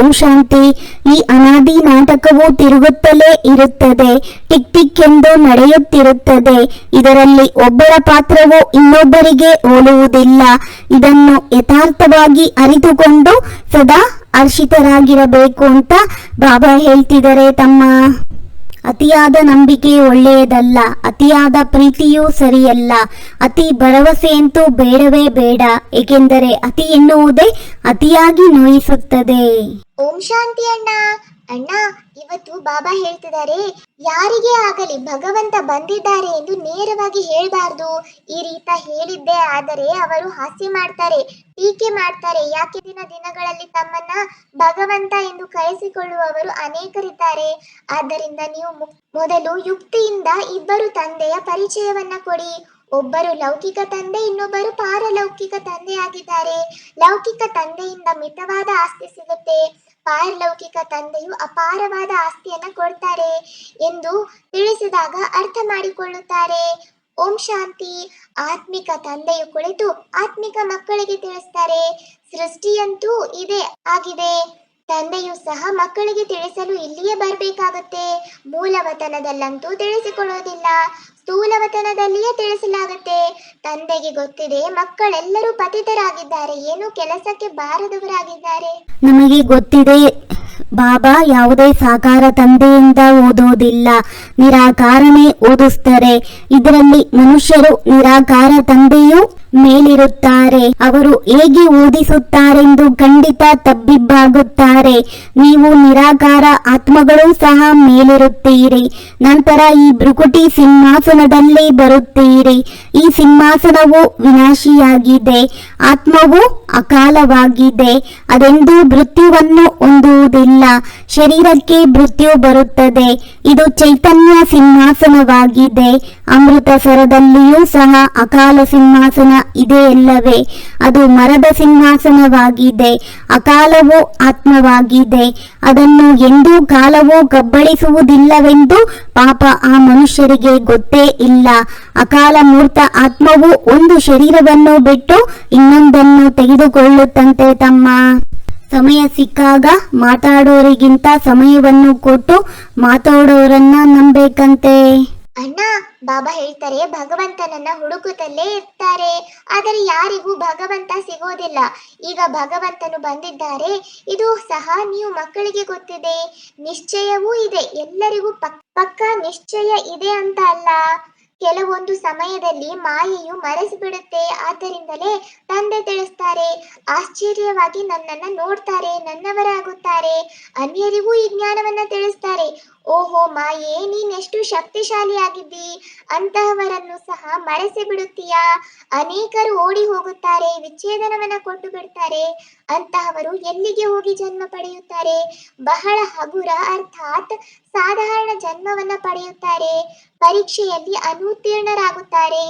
ಓಂ ಶಾಂತಿ. ಈ ಅನಾದಿ ನಾಟಕವು ತಿರುಗುತ್ತಲೇ ಇರುತ್ತದೆ. ಟಿಕ್ ಟಿಕ್ ಎಂದು ನಡೆಯುತ್ತಿರುತ್ತದೆ. ಇದರಲ್ಲಿ ಒಬ್ಬರ ಪಾತ್ರವು ಇನ್ನೊಬ್ಬರಿಗೆ ಹೋಲುವುದಿಲ್ಲ. ಇದನ್ನು ಯಥಾರ್ಥವಾಗಿ ಅರಿತುಕೊಂಡು ಸದಾ ಹರ್ಷಿತರಾಗಿರಬೇಕು ಅಂತ ಬಾಬಾ ಹೇಳ್ತಿದ್ದಾರೆ ತಮ್ಮ ಅತಿಯಾದ ನಂಬಿಕೆ ಒಳ್ಳೆಯದಲ್ಲ, ಅತಿಯಾದ ಪ್ರೀತಿಯೂ ಸರಿಯಲ್ಲ. ಅತಿ ಭರವಸೆಯಂತೂ ಬೇಡವೇ ಬೇಡ, ಏಕೆಂದರೆ ಅತಿ ಎನ್ನುವುದೇ ಅತಿಯಾಗಿ ನೋಯಿಸುತ್ತದೆ. ಓಂ ಶಾಂತಿ ಅಣ್ಣ ಅಣ್ಣ, ಇವತ್ತು ಬಾಬಾ ಹೇಳ್ತಿದ್ದಾರೆ ಯಾರಿಗೆ ಆಗಲಿ ಭಗವಂತ ಬಂದಿದ್ದಾರೆ ಎಂದು ನೇರವಾಗಿ ಹೇಳಬಾರ್ದು. ಈ ರೀತ ಹೇಳಿದ್ದೆ, ಆದರೆ ಅವರು ಹಾಸ್ಯ ಮಾಡ್ತಾರೆ, ಟೀಕೆ ಮಾಡ್ತಾರೆ. ಯಾಕೆ ದಿನ ದಿನಗಳಲ್ಲಿ ತಮ್ಮನ್ನ ಭಗವಂತ ಎಂದು ಕರೆಸಿಕೊಳ್ಳುವವರು ಅನೇಕರಿದ್ದಾರೆ. ಆದ್ದರಿಂದ ನೀವು ಮೊದಲು ಯುಕ್ತಿಯಿಂದ ಇಬ್ಬರು ತಂದೆಯ ಪರಿಚಯವನ್ನ ಕೊಡಿ. ಒಬ್ಬರು ಲೌಕಿಕ ತಂದೆ, ಇನ್ನೊಬ್ಬರು ಪಾರಲೌಕಿಕ ತಂದೆಯಾಗಿದ್ದಾರೆ. ಲೌಕಿಕ ತಂದೆಯಿಂದ ಮಿತವಾದ ಆಸ್ತಿ ಸಿಗುತ್ತೆ. ಪಾರಲೌಕಿಕ ತಂದೆಯು ಅಪಾರವಾದ ಆಸ್ತಿಯನ್ನ ಕೊಡ್ತಾರೆ ಎಂದು ತಿಳಿಸಿದಾಗ ಅರ್ಥ ಮಾಡಿಕೊಳ್ಳುತ್ತಾರೆ. ಓಂ ಶಾಂತಿ. ಆತ್ಮಿಕ ತಂದೆಯು ಕುಳಿತು ಆತ್ಮಿಕ ಮಕ್ಕಳಿಗೆ ತಿಳಿಸ್ತಾರೆ. ಸೃಷ್ಟಿಯಂತೂ ಇದೆ ಆಗಿದೆ. ತಂದೆಯು ಸಹ ಮಕ್ಕಳಿಗೆ ತಿಳಿಸಲು ಇಲ್ಲಿಯೇ ಬರಬೇಕಾಗುತ್ತೆ. ಮೂಲವತನದಲ್ಲಂತೂ ತಿಳಿಸಿಕೊಳ್ಳೋದಿಲ್ಲ ಸ್ಥೂಲವತನದಲ್ಲಿಯೇ ತಿಳಿಸಲಾಗುತ್ತೆ. ತಂದೆಗೆ ಗೊತ್ತಿದೆ, ಮಕ್ಕಳೆಲ್ಲರೂ ಪತಿತರಾಗಿದ್ದಾರೆ. ಏನು ಕೆಲಸಕ್ಕೆ ಬಾರದವರಾಗಿದ್ದಾರೆ. ನಮಗೆ ಗೊತ್ತಿದೆ, ಬಾಬಾ ಯಾವುದೇ ಸಾಕಾರ ತಂದೆಯಿಂದ ಓದೋದಿಲ್ಲ. ನಿರಾಕಾರನೇ ಓದಿಸ್ತಾರೆ. ಇದರಲ್ಲಿ ಮನುಷ್ಯರು ನಿರಾಕಾರ ತಂದೆಯು ಮೇಲಿರುತ್ತಾರೆ. ಅವರು ಹೇಗೆ ಓದಿಸುತ್ತಾರೆಂದು ಖಂಡಿತ ತಬ್ಬಿಬ್ಬಾಗುತ್ತಾರೆ. ನೀವು ನಿರಾಕಾರ ಆತ್ಮಗಳು ಸಹ ಮೇಲಿರುತ್ತೀರಿ. ನಂತರ ಈ ಭೃಕುಟಿ ಸಿಂಹಾಸನದಲ್ಲಿ ಬರುತ್ತೀರಿ. ಈ ಸಿಂಹಾಸನವು ವಿನಾಶಿಯಾಗಿದೆ. ಆತ್ಮವು ಅಕಾಲವಾಗಿದೆ. ಅದೆಂದೂ ಮೃತ್ಯುವನ್ನು ಹೊಂದುವುದಿಲ್ಲ. ಶರೀರಕ್ಕೆ ಮೃತ್ಯು ಬರುತ್ತದೆ. ಇದು ಚೈತನ್ಯ ಸಿಂಹಾಸನವಾಗಿದೆ. ಅಮೃತ ಸರದಲ್ಲಿಯೂ ಸಹ ಅಕಾಲ ಸಿಂಹಾಸನ ಇದೆಯಲ್ಲವೇ ಅದು ಮರದ ಸಿಂಹಾಸನವಾಗಿದೆ, ಅಕಾಲವು ಆತ್ಮವಾಗಿದೆ. ಅದನ್ನು ಎಂದೂ ಕಾಲವು ಕಬ್ಬಳಿಸುವುದಿಲ್ಲವೆಂದು ಪಾಪ ಆ ಮನುಷ್ಯರಿಗೆ ಗೊತ್ತೇ ಇಲ್ಲ. ಅಕಾಲ ಮೂರ್ತ ಆತ್ಮವು ಒಂದು ಶರೀರವನ್ನು ಬಿಟ್ಟು ಇನ್ನೊಂದನ್ನು ತೆಗೆದುಕೊಳ್ಳುತ್ತಂತೆ ತಮ್ಮ. ಸಮಯ ಸಿಕ್ಕಾಗ ಮಾತಾಡೋರಿಗಿಂತ ಸಮಯವನ್ನು ಕೊಟ್ಟು ಮಾತಾಡೋರನ್ನ ನಂಬೇಕಂತೆ. ಅಣ್ಣ ಬಾಬಾ ಹೇಳ್ತಾರೆ, ಭಗವಂತನನ್ನ ಹುಡುಕುತ್ತಲೇ ಇರ್ತಾರೆ, ಆದರೆ ಯಾರಿಗೂ ಭಗವಂತ ಸಿಗೋದಿಲ್ಲ. ಈಗ ಭಗವಂತನು ಬಂದಿದ್ದಾರೆ, ಇದು ಸಹ ನೀವು ಮಕ್ಕಳಿಗೆ ಗೊತ್ತಿದೆ. ನಿಶ್ಚಯವೂ ಇದೆ, ಎಲ್ಲರಿಗೂ ಪಕ್- ಪಕ್ಕ ನಿಶ್ಚಯ ಇದೆ ಅಂತ ಅಲ್ಲ. ಕೆಲವೊಂದು ಸಮಯದಲ್ಲಿ ಮಾಯೆಯು ಮರೆಸಿಬಿಡುತ್ತೆ. ಆದ್ದರಿಂದಲೇ ತಂದೆ ತಿಳಿಸ್ತಾರೆ, ಆಶ್ಚರ್ಯವಾಗಿ ನನ್ನನ್ನ ನೋಡ್ತಾರೆ, ನನ್ನವರಾಗುತ್ತಾರೆ, ಅನ್ಯರಿಗೂ ಈ ಜ್ಞಾನವನ್ನ ತಿಳಿಸ್ತಾರೆ. ಓಹೋ ಮಾಯೆ ನೀನೆಷ್ಟು ಶಕ್ತಿಶಾಲಿಯಾಗಿದ್ದಿ. ಅಂತಹವರನ್ನು ಸಹ ಮರೆಸಿ ಬಿಡುತ್ತೀಯಾ ಅನೇಕರು ಓಡಿ ಹೋಗುತ್ತಾರೆ, ವಿಚ್ಛೇದನವನ್ನ ಕೊಟ್ಟು ಬಿಡ್ತಾರೆ ಅಂತಹವರು ಎಲ್ಲಿಗೆ ಹೋಗಿ ಜನ್ಮ ಪಡೆಯುತ್ತಾರೆ? ಬಹಳ ಹಗುರ ಅರ್ಥಾತ್ ಸಾಧಾರಣ ಜನ್ಮವನ್ನ ಪಡೆಯುತ್ತಾರೆ. ಪರೀಕ್ಷೆಯಲ್ಲಿ ಅನುತ್ತೀರ್ಣರಾಗುತ್ತಾರೆ.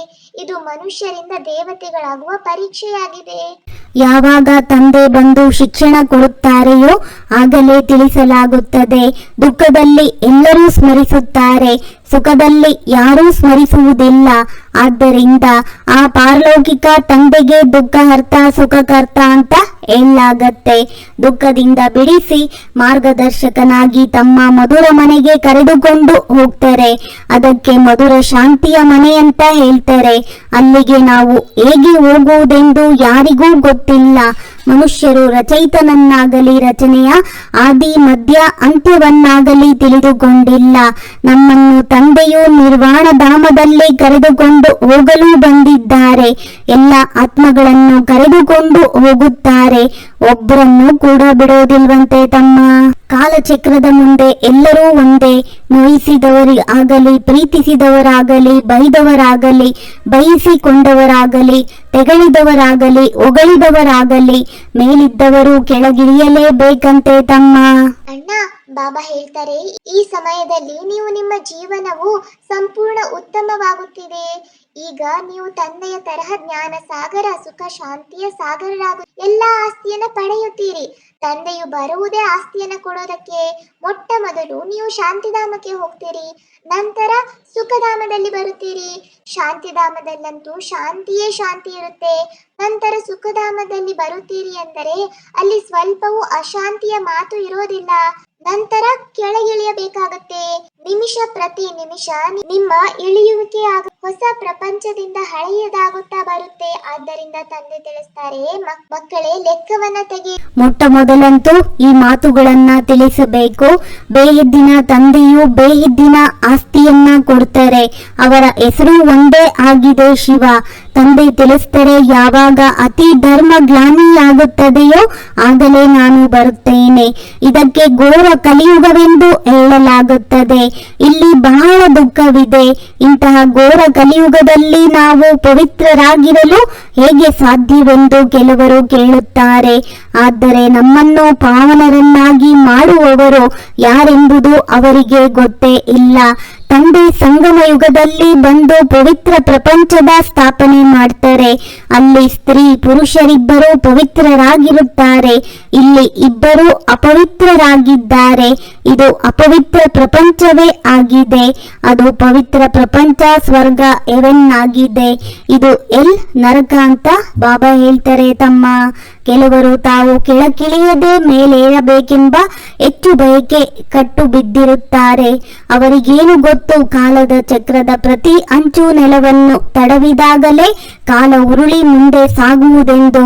ಇದು ಮನುಷ್ಯರಿಂದ ದೇವತೆಗಳಾಗುವ ಪರೀಕ್ಷೆಯಾಗಿದೆ. ಯಾವಾಗ ತಂದೆ ಬಂದು ಶಿಕ್ಷಣ ಕೊಡುತ್ತಾರೆಯೋ ಆಗಲೇ ತಿಳಿಸಲಾಗುತ್ತದೆ. ದುಃಖದಲ್ಲಿ ಎಲ್ಲರೂ ಸ್ಮರಿಸುತ್ತಾರೆ. ಸುಖದಲ್ಲಿ ಯಾರೂ ಸ್ಮರಿಸುವುದಿಲ್ಲ. ಆದ್ದರಿಂದ ಆ ಪಾರಲೌಕಿಕ ತಂದೆಗೆ ದುಃಖಹರ್ತ ಸುಖಕರ್ತ ಅಂತ ಹೇಳಲಾಗತ್ತೆ. ದುಃಖದಿಂದ ಬಿಡಿಸಿ ಮಾರ್ಗದರ್ಶಕನಾಗಿ ತಮ್ಮ ಮಧುರ ಮನೆಗೆ ಕರೆದುಕೊಂಡು ಹೋಗ್ತಾರೆ. ಅದಕ್ಕೆ ಮಧುರ ಶಾಂತಿಯ ಮನೆ ಅಂತ ಹೇಳ್ತಾರೆ. ಅಲ್ಲಿಗೆ ನಾವು ಹೇಗೆ ಹೋಗುವುದೆಂದು ಯಾರಿಗೂ ಗೊತ್ತಿಲ್ಲ. ಮನುಷ್ಯರು ರಚಯಿತನನ್ನಾಗಲಿ ರಚನೆಯ ಆದಿ ಮಧ್ಯ ಅಂತ್ಯವನ್ನಾಗಲಿ ತಿಳಿದುಕೊಂಡಿಲ್ಲ. ನಮ್ಮನ್ನು ತಂದೆಯು ನಿರ್ವಾಣ ಧಾಮದಲ್ಲಿ ಕರೆದುಕೊಂಡು ಹೋಗಲು ಬಂದಿದ್ದಾರೆ. ಎಲ್ಲ ಆತ್ಮಗಳನ್ನು ಕರೆದುಕೊಂಡು ಹೋಗುತ್ತಾರೆ. ಒಬ್ಬರನ್ನು ಕೂಡ ಬಿಡೋದಿಲ್ವಂತೆ ತಮ್ಮ ಕಾಲಚಕ್ರದ ಮುಂದೆ ಎಲ್ಲರೂ ಒಂದೇ ನೋಯಿಸಿದವರಾಗಲಿ ಪ್ರೀತಿಸಿದವರಾಗಲಿ ಬೈದವರಾಗಲಿ ಬಯಸಿಕೊಂಡವರಾಗಲಿ ತೆಗಳಿದವರಾಗಲಿ ಒಗಳಿದವರಾಗಲಿ ಮೇಲಿದ್ದವರು ಕೆಳಗಿಳಿಯಲೇಬೇಕಂತೆ ತಮ್ಮ. ಬಾಬಾ ಹೇಳ್ತಾರೆ, ಈ ಸಮಯದಲ್ಲಿ ನೀವು ನಿಮ್ಮ ಜೀವನವು ಸಂಪೂರ್ಣ ಉತ್ತಮವಾಗುತ್ತಿದೆ. ಈಗ ನೀವು ತಂದೆಯ ತರಹ ಜ್ಞಾನ ಸಾಗರ, ಸುಖ ಶಾಂತಿಯ ಸಾಗರರಾಗು, ಎಲ್ಲಾ ಆಸ್ತಿಯನ್ನ ಪಡೆಯುತ್ತೀರಿ. ತಂದೆಯು ಬರುವುದೇ ಆಸ್ತಿಯನ್ನ ಕೊಡೋದಕ್ಕೆ. ಮೊಟ್ಟ ಮೊದಲು ನೀವು ಶಾಂತಿಧಾಮಕ್ಕೆ ಹೋಗ್ತೀರಿ. ನಂತರ ಸುಖಧಾಮದಲ್ಲಿ ಬರುತ್ತೀರಿ. ಶಾಂತಿಧಾಮದಲ್ಲಂತೂ ಶಾಂತಿಯೇ ಶಾಂತಿ ಇರುತ್ತೆ. ನಂತರ ಸುಖಧಾಮದಲ್ಲಿ ಬರುತ್ತೀರಿ ಅಂದರೆ ಅಲ್ಲಿ ಸ್ವಲ್ಪವೂ ಅಶಾಂತಿಯ ಮಾತು ಇರೋದಿಲ್ಲ. ನಂತರ ಕೆಳಗಿಳಿಯಬೇಕಾಗತ್ತೆ. ನಿಮಿಷ ಪ್ರತಿ ನಿಮಿಷ ನಿಮ್ಮ ಇಳಿಯುವಿಕೆ ಆಗ ಹೊಸ ಪ್ರಪಂಚದಿಂದ ಹಳೆಯದಾಗುತ್ತಾ ಬರುತ್ತೆ. ಆದ್ದರಿಂದ ತಂದೆ ತಿಳಿಸ್ತಾರೆ, "ಮಕ್- ಮಕ್ಕಳೇ ಲೆಕ್ಕವನ್ನ ತೆಗೆ, ಮೊಟ್ಟ ಮೊದಲಂತೂ ಈ ಮಾತುಗಳನ್ನ ತಿಳಿಸಬೇಕು. ಬೇಹಿದ್ದಿನ ತಂದೆಯು ಬೇಹಿದ್ದಿನ ಆಸ್ತಿಯನ್ನ ಕೊಡ್ತಾರೆ. ಅವರ ಹೆಸರು ಒಂದೇ ಆಗಿದೆ ಶಿವ. ತಂದೆ ತಿಳಿಸ್ತಾರೆ, ಯಾವಾಗ ಅತಿ ಧರ್ಮ ಗ್ಲಾನಿಯಾಗುತ್ತದೆಯೋ ಆಗಲೇ ನಾನು ಬರುತ್ತೇನೆ. ಇದಕ್ಕೆ ಘೋರ ಕಲಿಯುಗವೆಂದು ಹೇಳಲಾಗುತ್ತದೆ. ಇಲ್ಲಿ ಬಹಳ ದುಃಖವಿದೆ. ಇಂತಹ ಘೋರ ಕಲಿಯುಗದಲ್ಲಿ ನಾವು ಪವಿತ್ರರಾಗಿರಲು ಹೇಗೆ ಸಾಧ್ಯವೆಂದು ಕೆಲವರು ಕೇಳುತ್ತಾರೆ. ಆದರೆ ನಮ್ಮನ್ನು ಪಾವನರನ್ನಾಗಿ ಮಾಡುವವರು ಯಾರೆಂಬುದು ಅವರಿಗೆ ಗೊತ್ತೇ ಇಲ್ಲ. ತಂದೆ ಸಂಗಮ ಯುಗದಲ್ಲಿ ಬಂದು ಪವಿತ್ರ ಪ್ರಪಂಚದ ಸ್ಥಾಪನೆ ಮಾಡ್ತಾರೆ. ಅಲ್ಲಿ ಸ್ತ್ರೀ ಪುರುಷರಿಬ್ಬರು ಪವಿತ್ರರಾಗಿರುತ್ತಾರೆ. ಇಲ್ಲಿ ಇಬ್ಬರು ಅಪವಿತ್ರರಾಗಿದ್ದಾರೆ. ಇದು ಅಪವಿತ್ರ ಪ್ರಪಂಚವೇ ಆಗಿದೆ. ಅದು ಪವಿತ್ರ ಪ್ರಪಂಚ ಸ್ವರ್ಗ ಎವೆನ್ ಆಗಿದೆ ಇದು ಎಲ್ ನರಕ ಅಂತ ಬಾಬಾ ಹೇಳ್ತಾರೆ ತಮ್ಮ. ಕೆಲವರು ತಾವು ಕೆಳಕಿಳಿಯದೆ ಮೇಲೇರಬೇಕೆಂಬ ಹೆಚ್ಚು ಬಯಕೆ ಕಟ್ಟು ಬಿದ್ದಿರುತ್ತಾರೆ. ಅವರಿಗೇನು ಗೊತ್ತು? ಕಾಲದ ಚಕ್ರದ ಪ್ರತಿ ಅಂಚು ನೆಲವನ್ನು ತಡವಿದಾಗಲೇ ಕಾಲ ಉರುಳಿ ಮುಂದೆ ಸಾಗುವುದೆಂದು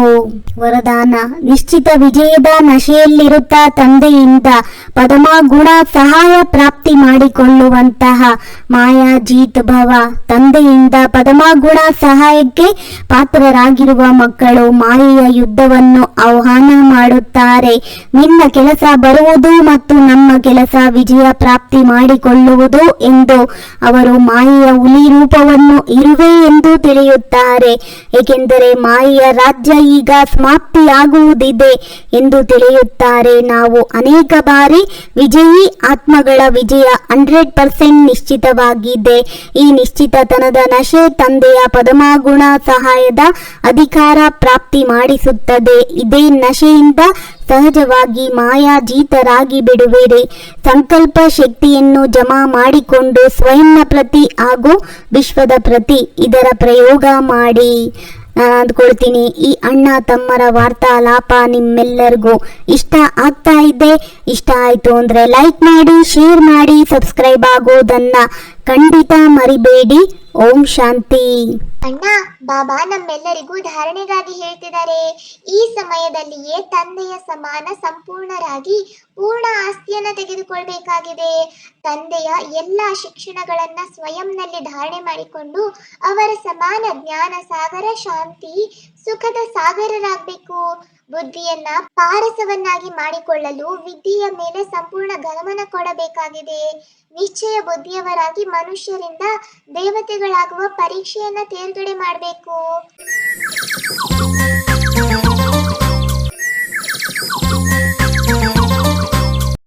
ವರದಾನ. ನಿಶ್ಚಿತ ವಿಜಯದ ನಶೆಯಲ್ಲಿರುತ್ತ ತಂದೆಯಿಂದ ಪದಮ ಗುಣ ಸಹಾಯ ಪ್ರಾಪ್ತಿ ಮಾಡಿಕೊಳ್ಳುವಂತಹ ಮಾಯಾಜೀತ್ ಭವ ತಂದೆಯಿಂದ ಪದಮಾಗುಣ ಸಹಾಯಕ್ಕೆ ಪಾತ್ರರಾಗಿರುವ ಮಕ್ಕಳು ಮಾಯೆಯ ಯುದ್ಧವನ್ನು ಆಹ್ವಾನ ಮಾಡುತ್ತಾರೆ. ನಿನ್ನ ಕೆಲಸ ಬರುವುದು ಮತ್ತು ನಮ್ಮ ಕೆಲಸ ವಿಜಯ ಪ್ರಾಪ್ತಿ ಮಾಡಿಕೊಳ್ಳುವುದು ಎಂದು ಅವರು ಮಾಯೆಯ ಹುಲಿ ರೂಪವನ್ನು ಇರುವೆ ಎಂದು ತಿಳಿಯುತ್ತಾರೆ. ಏಕೆಂದರೆ ಮಾಯೆಯ ರಾಜ್ಯ ಈಗ ಸಮಾಪ್ತಿಯಾಗುವುದಿದೆ ಎಂದು ತಿಳಿಯುತ್ತಾರೆ. ನಾವು ಅನೇಕ ಬಾರಿ ವಿಜಯಿ ಆತ್ಮಗಳ ವಿಜಯ ಹಂಡ್ರೆಡ್ ಪರ್ಸೆಂಟ್ ನಿಶ್ಚಿತವಾಗಿದೆ. ಈ ನಿಶ್ಚಿತತನದ ನಶೆ ತಂದೆಯ ಪದಮಾಗುಣ ಸಹಾಯದ ಅಧಿಕಾರ ಪ್ರಾಪ್ತಿ ಮಾಡಿಸುತ್ತದೆ. ಇದೇ ನಶೆಯಿಂದ ಸಹಜವಾಗಿ ಮಾಯಾಜೀತರಾಗಿ ಬಿಡುವಿರಿ. ಸಂಕಲ್ಪ ಶಕ್ತಿಯನ್ನು ಜಮಾ ಮಾಡಿಕೊಂಡು ಸ್ವಯಂನ ಪ್ರತಿ ಹಾಗೂ ವಿಶ್ವದ ಪ್ರತಿ ಇದರ ಪ್ರಯೋಗ ಮಾಡಿ. ನಾನು ಅಂದ್ಕೊಳ್ತೀನಿ ಈ ಅಣ್ಣ ತಮ್ಮರ ವಾರ್ತಾಲಾಪ ನಿಮ್ಮೆಲ್ಲರಿಗೂ ಇಷ್ಟ ಆಗ್ತಾ ಇದೆ. ಇಷ್ಟ ಆಯ್ತು ಅಂದ್ರೆ ಲೈಕ್ ಮಾಡಿ, ಶೇರ್ ಮಾಡಿ, ಸಬ್ಸ್ಕ್ರೈಬ್ ಆಗೋದನ್ನ ಖಂಡಿತ ಮರಿಬೇಡಿ. ಓಂ ಶಾಂತಿ. ಅಣ್ಣ, ಬಾಬಾ ನಮ್ಮೆಲ್ಲರಿಗೂ ಧಾರಣೆಗಾಗಿ ಹೇಳ್ತಿದ್ದಾರೆ. ಈ ಸಮಯದಲ್ಲಿಯೇ ತಂದೆಯ ಸಮಾನ ಸಂಪೂರ್ಣರಾಗಿ ಪೂರ್ಣ ಆಸ್ತಿಯನ್ನ ತೆಗೆದುಕೊಳ್ಬೇಕಾಗಿದೆ. ತಂದೆಯ ಎಲ್ಲ ಶಿಕ್ಷಣಗಳನ್ನ ಸ್ವಯಂನಲ್ಲಿ ಧಾರಣೆ ಮಾಡಿಕೊಂಡು ಅವರ ಸಮಾನ ಜ್ಞಾನ ಸಾಗರ, ಶಾಂತಿ, ಸುಖದ ಸಾಗರರಾಗಬೇಕು. ಬುದ್ಧಿಯನ್ನ ಪಾರಸವನ್ನಾಗಿ ಮಾಡಿಕೊಳ್ಳಲು ವಿದ್ಯೆಯ ಮೇಲೆ ಸಂಪೂರ್ಣ ಗಮನ ಕೊಡಬೇಕಾಗಿದೆ. ನಿಶ್ಚಯ ಬುದ್ಧಿಯವರಾಗಿ ಮನುಷ್ಯರಿಂದ ದೇವತೆಗಳಾಗುವ ಪರೀಕ್ಷೆಯನ್ನ ತೇರ್ಗಡೆ ಮಾಡಬೇಕು.